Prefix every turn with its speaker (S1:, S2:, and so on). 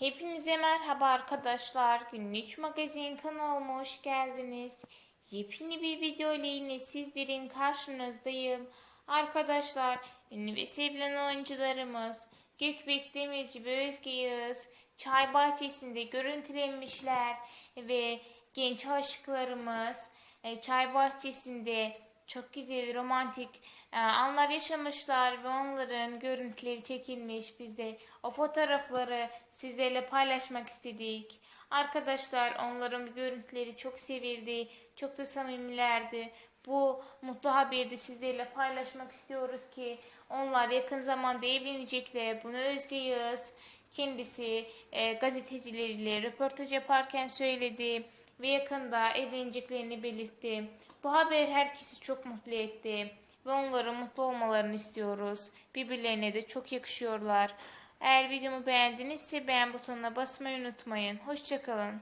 S1: Hepinize merhaba arkadaşlar. Günlük Magazin kanalıma hoş geldiniz. Yepyeni bir video ile yine sizlerin karşınızdayım. Arkadaşlar, ünlü ve sevilen oyuncularımız Gökbek Demirci ve Özge Yağız çay bahçesinde görüntülenmişler ve genç aşıklarımız e, çay bahçesinde çok güzel romantik e, anlar yaşamışlar ve onların görüntüleri çekilmiş. Biz de o fotoğrafları sizlerle paylaşmak istedik. Arkadaşlar onların görüntüleri çok sevildi, çok da samimilerdi. Bu mutlu haberi de sizlerle paylaşmak istiyoruz ki onlar yakın zamanda evlenecekler. Bunu Özge Yağız kendisi e, gazetecileriyle röportaj yaparken söyledi ve yakında evleneceklerini belirtti. Bu haber herkesi çok mutlu etti ve onların mutlu olmalarını istiyoruz. Birbirlerine de çok yakışıyorlar. Eğer videomu beğendinizse beğen butonuna basmayı unutmayın. Hoşçakalın.